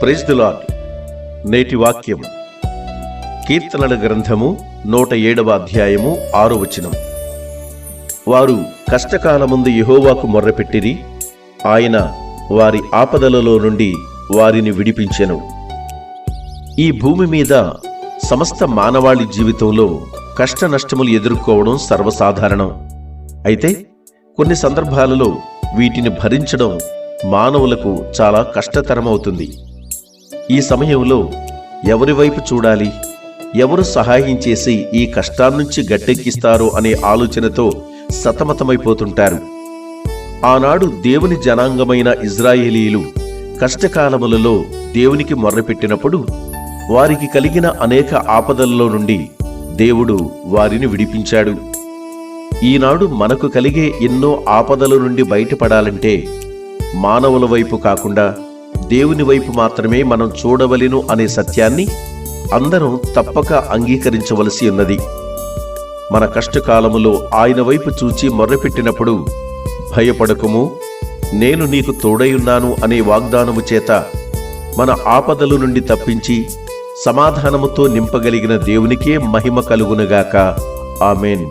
Praise the lord నేటి వాక్యం కీర్తనల గ్రంథము నూట ఏడవ అధ్యాయము ఆరు వచనం. వారు కష్టకాలముందు యహోవాకు మొర్రపెట్టిరి ఆయన వారి ఆపదలలో నుండి వారిని విడిపించెను. ఈ భూమి మీద సమస్త మానవాళి జీవితంలో కష్ట నష్టములు ఎదుర్కోవడం సర్వసాధారణం. అయితే కొన్ని సందర్భాలలో వీటిని భరించడం మానవులకు చాలా కష్టతరమవుతుంది. ఈ సమయంలో ఎవరి వైపు చూడాలి? ఎవరు సహాయం చేసి ఈ కష్టాన్నించి గట్టెక్కిస్తారో అనే ఆలోచనతో సతమతమైపోతుంటారు. ఆనాడు దేవుని జనాంగమైన ఇజ్రాయేలీలు కష్టకాలములలో దేవునికి మొర్రపెట్టినప్పుడు వారికి కలిగిన అనేక ఆపదలలో నుండి దేవుడు వారిని విడిపించాడు. ఈనాడు మనకు కలిగే ఎన్నో ఆపదల నుండి బయటపడాలంటే మానవుల వైపు కాకుండా దేవుని వైపు మాత్రమే మనం చూడవలను అనే సత్యాన్ని అందరం తప్పక అంగీకరించవలసి ఉన్నది. మన కష్టకాలములో ఆయన వైపు చూచి మొర్రపెట్టినప్పుడు భయపడకుము నేను నీకు తోడైయున్నాను అనే వాగ్దానము చేత మన ఆపదల నుండి తప్పించి సమాధానముతో నింపగలిగిన దేవునికే మహిమ కలుగునుగాక. ఆమెన్.